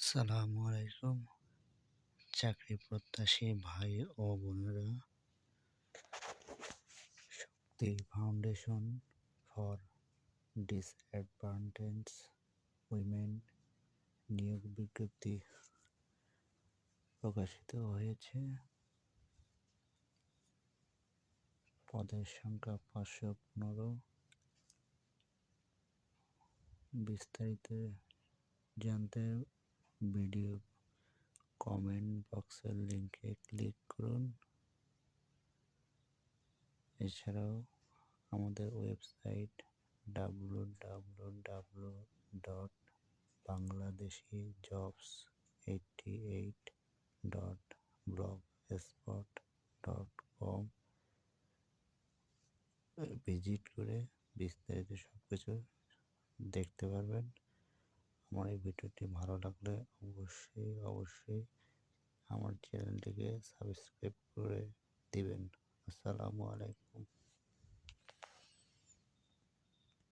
সালামু আলাইকুম। চাকরি প্রত্যাশী ভাই ও বোনেরা, Shakti foundation for disadvantage women নিয়োগ বিজ্ঞপ্তি প্রকাশিত হয়েছে। পদের সংখ্যা পাঁচশো পনেরো। বিস্তারিত জানতে ভিডিও কমেন্ট বক্সের লিঙ্কে ক্লিক করুন। এছাড়াও আমাদের website W W W dot Bangladeshi jobs eighty eight dot blog spot dot com visit করে বিস্তারিত সব কিছু দেখতে পারবেন। আমার এই ভিডিওটি ভালো লাগলে অবশ্যই অবশ্যই আমার চ্যানেলটিকে সাবস্ক্রাইব করে দিবেন। আসসালামু আলাইকুম।